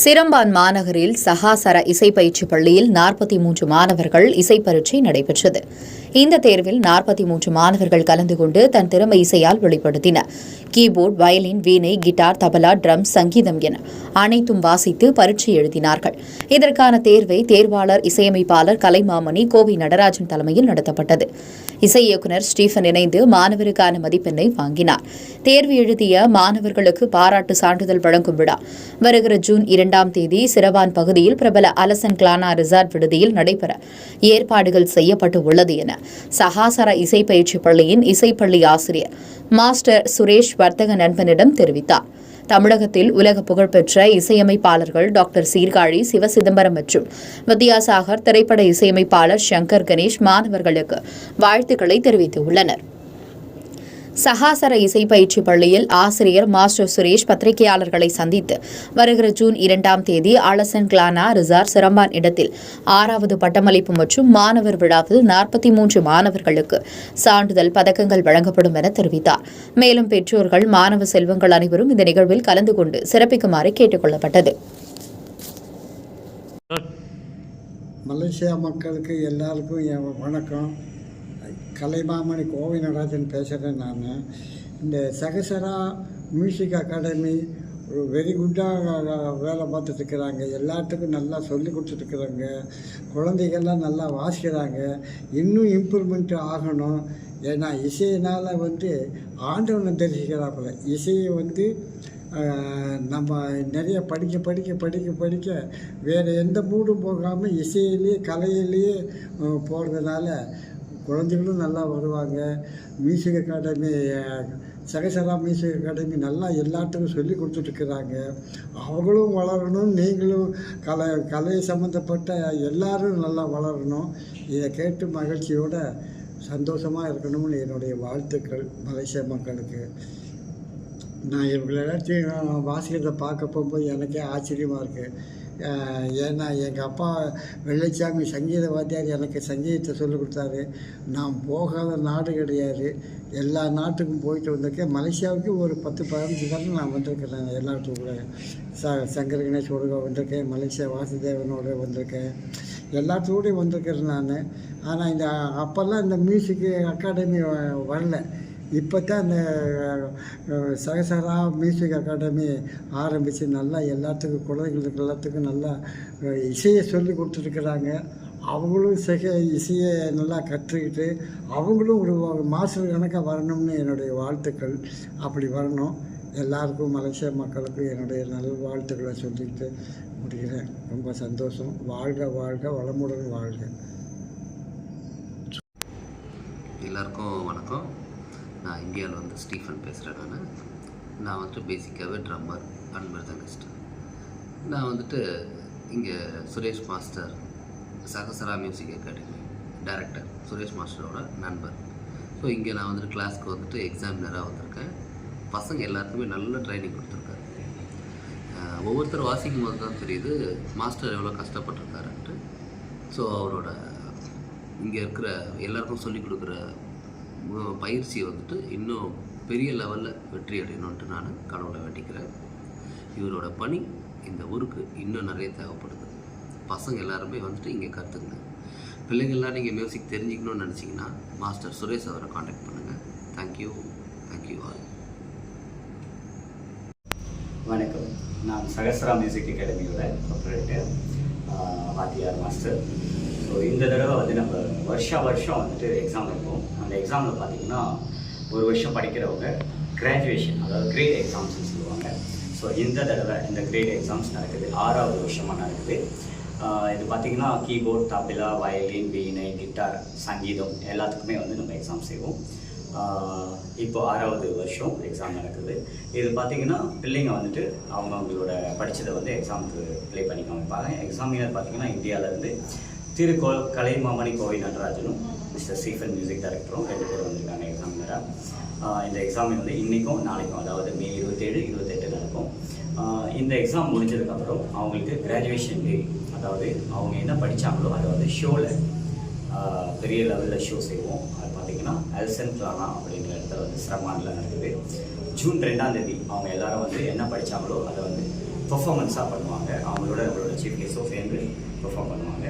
Seremban மாநகரில் சகாசர இசை பயிற்சி பள்ளியில் நாற்பத்தி மூன்று மாணவர்கள் இசை பரீட்சை நடைபெற்றது. இந்த தேர்வில் நாற்பத்தி மூன்று மாணவர்கள் கலந்து கொண்டு தன் திறமை இசையால் வெளிப்படுத்தினர் keyboard violin veena guitar tabla drum சங்கீதம் என அனைத்தும் வாசித்து பரீட்சை எழுதினார்கள். இதற்கான தேர்வை தேர்வாளர் இசையமைப்பாளர் கலைமாமணி கோவை நடராஜன் தலைமையில் நடத்தப்பட்டது. இசை இயக்குனர் ஸ்டீஃபன் இணைந்து மாணவருக்கான மதிப்பெண்ணை வாங்கினார். தேர்வு எழுதிய மாணவர்களுக்கு பாராட்டு சான்றிதழ் வழங்கும் விழா. வருகிற ஜூன் இரண்டாம் தேதி சிரவான் பகுதியில் பிரபல அலசன் கிளானா ரிசார்ட் விடுதியில் நடைபெற ஏற்பாடுகள் செய்யப்பட்டு உள்ளது என சகாசர இசை பயிற்சி பள்ளியின் இசைப்பள்ளி ஆசிரியர் மாஸ்டர் சுரேஷ் வர்த்தக நண்பனிடம் தெரிவித்தார். தமிழகத்தில் உலக புகழ்பெற்ற இசையமைப்பாளர்கள் டாக்டர் சீர்காழி சிவசிதம்பரம் மற்றும் வித்யாசாகர் திரைப்பட இசையமைப்பாளர் சங்கர் கணேஷ் மாணவர்களுக்கு வாழ்த்துக்களை தெரிவித்துள்ளனர். சகாசர இசை பயிற்சி பள்ளியில் ஆசிரியர் மாஸ்டர் சுரேஷ் பத்திரிகையாளர்களை சந்தித்து வருகிற ஜூன் இரண்டாம் தேதி ஆலசன் கிளானா ரிசார் சிரம்பான் இடத்தில் ஆறாவது பட்டமளிப்பு மற்றும் மாணவர் விழாவில் நாற்பத்தி மூன்று மாணவர்களுக்கு சான்றிதழ் பதக்கங்கள் வழங்கப்படும் என தெரிவித்தார். மேலும் பெற்றோர்கள் மாணவ செல்வங்கள் அனைவரும் இந்த நிகழ்வில் கலந்து கொண்டு சிறப்பிக்குமாறு கேட்டுக் கொள்ளப்பட்டது. மலேசியா மக்களுக்கு எல்லாருக்கும் என் வணக்கம். கலைமாமணி கோவை நடராஜன் பேசுகிறேன் நான். இந்த சகசரா மியூசிக் அகாடமி ஒரு வெரி குட்டாக வேலை பார்த்துட்ருக்குறாங்க எல்லாத்துக்கும் நல்லா சொல்லி கொடுத்துட்ருக்குறாங்க குழந்தைகள்லாம் நல்லா வாசிக்கிறாங்க. இன்னும் இம்ப்ரூவ்மெண்ட் ஆகணும். ஏன்னா இசையினால் வந்து ஆண்டவனை தரிசிக்கிறாப்புல. இசையை வந்து நம்ம நிறைய படிக்க படிக்க படிக்க படிக்க வேறு எந்த மூடும் போகாமல் இசையிலேயே கலையிலேயே போகிறதுனால குழந்தைகளும் நல்லா வருவாங்க. Music academy Sahasra music academy நல்லா எல்லாத்துக்கும் சொல்லி கொடுத்துட்ருக்குறாங்க அவங்களும் வளரணும் நீங்களும் கலை கலை சம்மந்தப்பட்ட எல்லாரும் நல்லா வளரணும். இதை கேட்டு மகிழ்ச்சியோட சந்தோஷமாக இருக்கணும்னு என்னுடைய வாழ்த்துக்கள் மலேசிய மக்களுக்கு. நான் இவங்களை எல்லாத்தையும் வாசிக்கிறத பார்க்க போகும்போது எனக்கே ஆச்சரியமாக இருக்குது ஏன்னா எங்கள் அப்பா வெள்ளைச்சாமி சங்கீத வாத்தியார் எனக்கு சங்கீதத்தை சொல்லிக் கொடுத்தாரு. நான் போகாத நாடு கிடையாது. எல்லா நாட்டுக்கும் போயிட்டு வந்திருக்கேன். மலேசியாவுக்கு ஒரு பத்து பதினஞ்சு தடவை நான் வந்திருக்கிறேன் எல்லாத்துக்கும் கூட. ச சங்கர கணேஷோட வந்திருக்கேன். மலேசியா வாசுதேவனோட வந்திருக்கேன். எல்லாத்தோடையும் வந்திருக்கிறேன் நான். ஆனால் இந்த அப்போல்லாம் இந்த மியூசிக் அகாடமி வரல. இப்போ தான் இந்த சகசரா மியூசிக் அகாடமி ஆரம்பித்து நல்லா எல்லாத்துக்கும் குழந்தைங்களுக்கு எல்லாத்துக்கும் நல்லா இசையை சொல்லி கொடுத்துருக்குறாங்க. அவங்களும் சிக இசையை நல்லா கற்றுக்கிட்டு அவங்களும் ஒரு மாஸ்டர் கணக்காக வரணும்னு என்னுடைய வாழ்த்துக்கள். அப்படி வரணும். எல்லாருக்கும் மலேசிய மக்களுக்கும் என்னுடைய நல் வாழ்த்துக்களை சொல்லிக்கிட்டு முடிக்கிறேன் ரொம்ப சந்தோஷம். வாழ்க வாழ்க வளமுடன் வாழ்க. எல்லாருக்கும் வணக்கம். நான் இந்தியாவில் வந்து ஸ்டீஃபன் பேசுகிறேன் நான். நான் வந்துட்டு பேசிக்காகவே ட்ரம்மர் அண்ட் மிருதங்கிஸ்ட் நான் வந்துட்டு இங்கே Suresh master Sahasra music academy director Suresh மாஸ்டரோட நண்பர். ஸோ இங்கே நான் வந்துட்டு கிளாஸ்க்கு வந்துட்டு எக்ஸாமினராக வந்திருக்கேன். பசங்க எல்லாருக்குமே நல்ல ட்ரைனிங் கொடுத்துருக்காரு. ஒவ்வொருத்தர் வாசிக்கும் போது தான் தெரியுது மாஸ்டர் எவ்வளோ கஷ்டப்பட்டிருக்காருன்ட்டு. ஸோ அவரோட இங்கே இருக்கிற எல்லாருக்கும் சொல்லிக் கொடுக்குற பயிற்சி பயிற்சியை வந்துட்டு இன்னும் பெரிய லெவலில் வெற்றி அடையணுன்ட்டு நான் கடவுளை வேண்டிக்கிறேன். இவரோட பணி இந்த ஊருக்கு இன்னும் நிறைய தேவைப்படுது. பசங்க எல்லாருமே வந்துட்டு இங்கே கற்றுக்குங்க பிள்ளைங்கள்லாம் நீங்கள் மியூசிக் தெரிஞ்சுக்கணும்னு நினச்சிங்கன்னா மாஸ்டர் சுரேஷ் அவரை காண்டாக்ட் பண்ணுங்கள் தேங்க்யூ தேங்க்யூ ஆல் வணக்கம். நான் சகஸ்ரா மியூசிக் அகாடமியோட ப்ரொப்ரேட்டர் வாத்தியார் மாஸ்டர் ஸோ இந்த தடவை வந்து நம்ம வருஷா வருஷம் வந்துட்டு எக்ஸாம் வைப்போம். அந்த எக்ஸாமில் பார்த்தீங்கன்னா ஒரு வருஷம் படிக்கிறவங்க கிராஜுவேஷன் அதாவது கிரேட் எக்ஸாம்ஸ்னு சொல்லுவாங்க. ஸோ இந்த தடவை இந்த கிரேட் எக்ஸாம்ஸ் நடக்குது. ஆறாவது வருஷமாக நடக்குது. இது பார்த்தீங்கன்னா keyboard tabla violin veena guitar சங்கீதம் எல்லாத்துக்குமே வந்து நம்ம எக்ஸாம் செய்வோம். இப்போ ஆறாவது வருஷம் எக்ஸாம் நடக்குது. இது பார்த்தீங்கன்னா பிள்ளைங்க வந்துட்டு அவங்க அவங்களோட படித்ததை வந்து எக்ஸாமுக்கு ப்ளே பண்ணி காமிப்பாங்க எக்ஸாமினர் பார்த்தீங்கன்னா இந்தியாவிலேருந்து திரு கோ கலைமாமணி கோவை நடராஜனும் மிஸ்டர் ஸ்டீஃபன் மியூசிக் டைரக்டரும் ரெண்டு பேர் வந்திருக்காங்க எக்ஸாமினராக இந்த எக்ஸாம் வந்து இன்றைக்கும் நாளைக்கும் அதாவது மே இருபத்தேழு இருபத்தெட்டு நடக்கும். இந்த எக்ஸாம் முடிஞ்சதுக்கப்புறம் அவங்களுக்கு கிராஜுவேஷன் டே அதாவது அவங்க என்ன படித்தாங்களோ அதை வந்து ஷோவில் பெரிய லெவலில் ஷோ செய்வோம். அது பார்த்தீங்கன்னா எல்சன் பிளானா அப்படிங்கிற இடத்துல வந்து சிரமானில் நடக்குது ஜூன் ரெண்டாம் தேதி அவங்க எல்லாரும் வந்து என்ன படித்தாங்களோ அதை வந்து பெர்ஃபார்மன்ஸாக பண்ணுவாங்க. அவங்களோட நம்மளோட சீஃப் கெஸ்ட்டும் சேர்ந்து பெர்ஃபார்ம் பண்ணுவாங்க.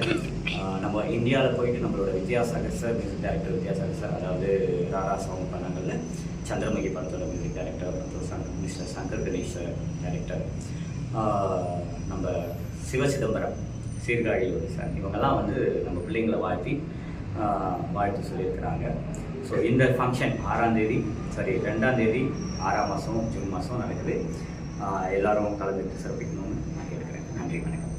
நம்ம இந்தியாவில் போயிட்டு நம்மளோட Vidyasagar sir music director Vidyasagar sir அதாவது ராரா சாங் பண்ணாங்கல்ல சந்திரமுகி படத்தோட மியூசிக் டைரக்டர் அப்புறம் Shankar mister Shankar Ganesh sir director நம்ம சிவ சிதம்பரம் சீர்காழியோட சார் இவங்கெல்லாம் வந்து நம்ம பிள்ளைங்களை வாழ்த்தி வாழ்த்து சொல்லியிருக்கிறாங்க. ஸோ இந்த ஃபங்க்ஷன் ஆறாம் தேதி சாரி ரெண்டாம் தேதி ஆறாம் மாதம் ஜூன் மாதம் நடக்குது. எல்லாரும் கலந்துக்கிட்டு சிறப்பிக்கணும்னு நான் கேட்குறேன் நன்றி வணக்கம்.